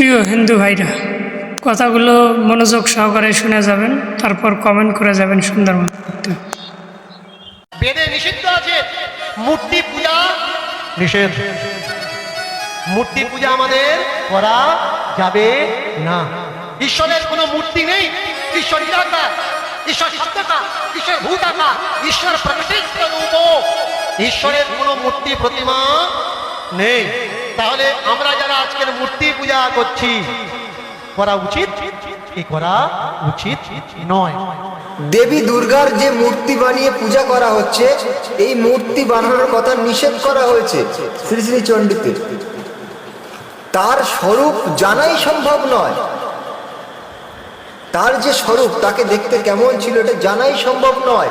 প্রিয় হিন্দু ভাইরা, কথাগুলো মনোযোগ সহকারে শুনে যাবেন, তারপর কমেন্ট করে যাবেন সুন্দরবন করতে। বেদে নিষিদ্ধ আছে, মূর্তি পূজা নিষেধ। মূর্তি পূজা আমাদের করা যাবে না। ঈশ্বরের কোনো মূর্তি নেই, ঈশ্বর নিরাকার ঈশ্বর সত্যকার ঈশ্বর ভূতাকার ঈশ্বর প্রকৃতিক রূপ। ঈশ্বরের কোনো মূর্তি প্রতিমা নেই। তাহলে আমরা যারা আজকের মূর্তি পূজা করছি, করা উচিত? করা উচিত নয়। দেবী দুর্গার যে মূর্তি বানিয়ে পূজা করা হচ্ছে, এই মূর্তি বানানোর কথা নিষেধ করা হয়েছে শ্রী শ্রী চণ্ডীতে। তার স্বরূপ জানাই সম্ভব নয়। তার যে স্বরূপ, তাকে দেখতে কেমন ছিল এটা জানাই সম্ভব নয়।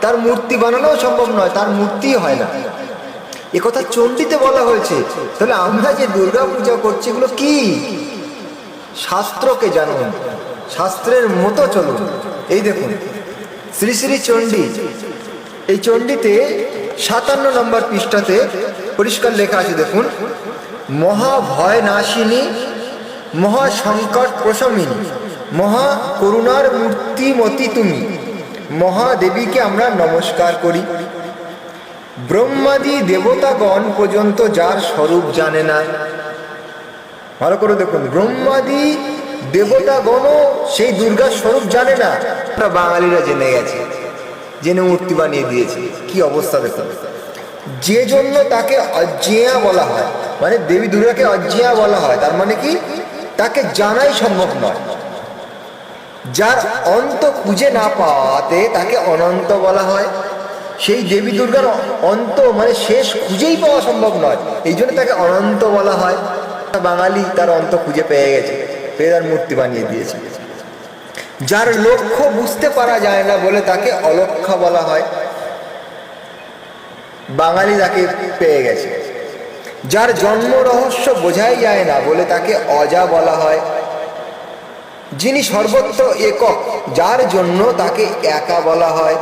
তার মূর্তি বানানোও সম্ভব নয়, তার মূর্তি হয় না। কথা চণ্ডীতে বলা হয়েছে। তাহলে আমরা যে দুর্গা পূজা করছি, এগুলো কি? শাস্ত্রকে জানুন। শাস্ত্রের মতো চলুন। এই দেখুন, শ্রী শ্রী চণ্ডী। এই চণ্ডীতে সাতান্ন নম্বর পৃষ্ঠাতে পরিষ্কার লেখা আছে, দেখুন মহা ভয় নাশিনী মহা সংকট প্রশমিনী মহা করুণার মূর্তিমতি তুমি, মহাদেবীকে আমরা নমস্কার করি। ব্রহ্মাদি দেবতাগণ পর্যন্ত যার স্বরূপ জানে না। ভালো করে দেখুন, ব্রহ্মাদি দেবতাগণও সেই দুর্গার স্বরূপ জানে না। আমরা বাঙালিরা জেনে গেছে, জেনে মূর্তি বানিয়ে দিয়েছে। কি অবস্থা দেখুন। যে জন্য তাকে অজ্ঞেয়া বলা হয় মানে দেবী দুর্গাকে অজ্ঞেয়া বলা হয়, তার মানে কি? তাকে জানাই সম্ভব নয়। যার অন্ত খুঁজে না পাওয়াতে তাকে অনন্ত বলা হয়। সেই দেবী দুর্গার অন্ত মানে শেষ খুঁজেই পাওয়া সম্ভব নয়। এই জন্য তাকে অনন্ত বলা হয়। বাঙালি তার অন্ত খুঁজে পেয়ে গেছে, পেয়ে তার মূর্তি বানিয়ে দিয়েছে। যার লক্ষ্য বুঝতে পারা যায় না বলে তাকে অলক্ষ্য বলা হয়। বাঙালি তাকে পেয়ে গেছে। যার জন্ম রহস্য বোঝাই যায় না বলে তাকে অজা বলা হয়। যিনি সর্বত্র একক, যার জন্য তাকে একা বলা হয়।